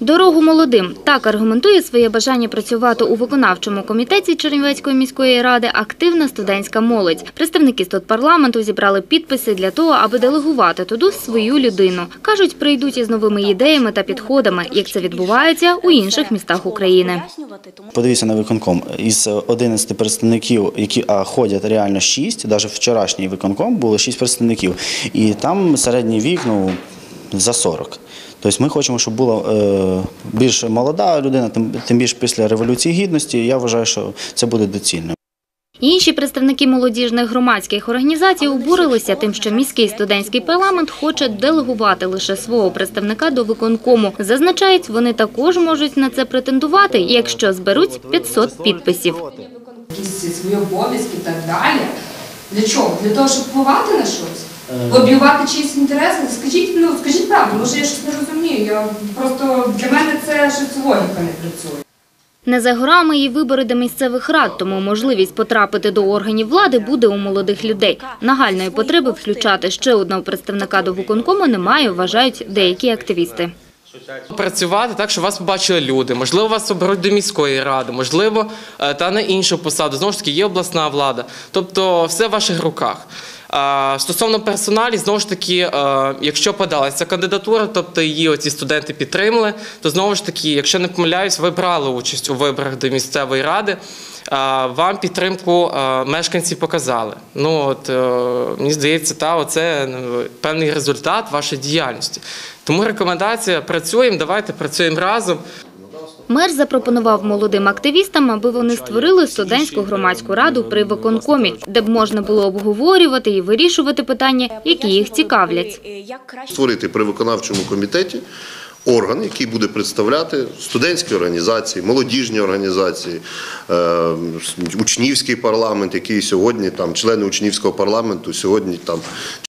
Дорогу молодим так аргументує своє бажання працювати у виконавчому комітеті Чернівецької міської ради активна студентська молодь. Представники студпарламенту зібрали підписи для того, аби делегувати туди свою людину. кажуть, прийдуть із новими ідеями та підходами, як це відбувається у інших містах України. Подивіться на виконком. Із 11 представників, які а, ходять реально 6, навіть вчорашній виконком було 6 представників. І там середній вік ну, за 40. Тобто ми хочемо, щоб була е, більш молода людина, тим, тим більше після Революції Гідності. Я вважаю, що це буде доцільно. Інші представники молодіжних громадських організацій обурилися тим, що міський студентський парламент хоче делегувати лише свого представника до виконкому. Зазначають, вони також можуть на це претендувати, якщо зберуть 500 підписів. якісь свої обов'язки і так далі. Для чого? Для того, щоб впливати на щось? Лобіювати чиїсь інтереси? Скажіть, ну скажіть правду, може я щось не розумію. Я просто для мене це щось логіка не працює. Не за горами і вибори до місцевих рад, тому можливість потрапити до органів влади буде у молодих людей. Нагальної потреби включати ще одного представника до виконкому немає, вважають деякі активісти. Працювати так, щоб вас побачили люди. Можливо, вас оберуть до міської ради, можливо, е, та на іншу посаду. Знову ж таки, є обласна влада. Тобто, все в ваших руках. Стосовно персоналі, знову ж таки, е, якщо подалася кандидатура, тобто її оці студенти підтримали, то знову ж таки, якщо не помиляюсь, ви брали участь у виборах до місцевої ради. Вам підтримку е, мешканці показали. Ну от е, мені здається, та оце ну, певний результат вашої діяльності. Тому рекомендація працюємо, давайте працюємо разом. Мер запропонував молодим активістам, аби вони створили студентську громадську раду при виконкомі, де б можна було обговорювати і вирішувати питання, які їх цікавлять. створити при виконавчому комітеті орган, який буде представляти студентські організації, молодіжні організації, е, учнівський парламент, який сьогодні там члени учнівського парламенту сьогодні там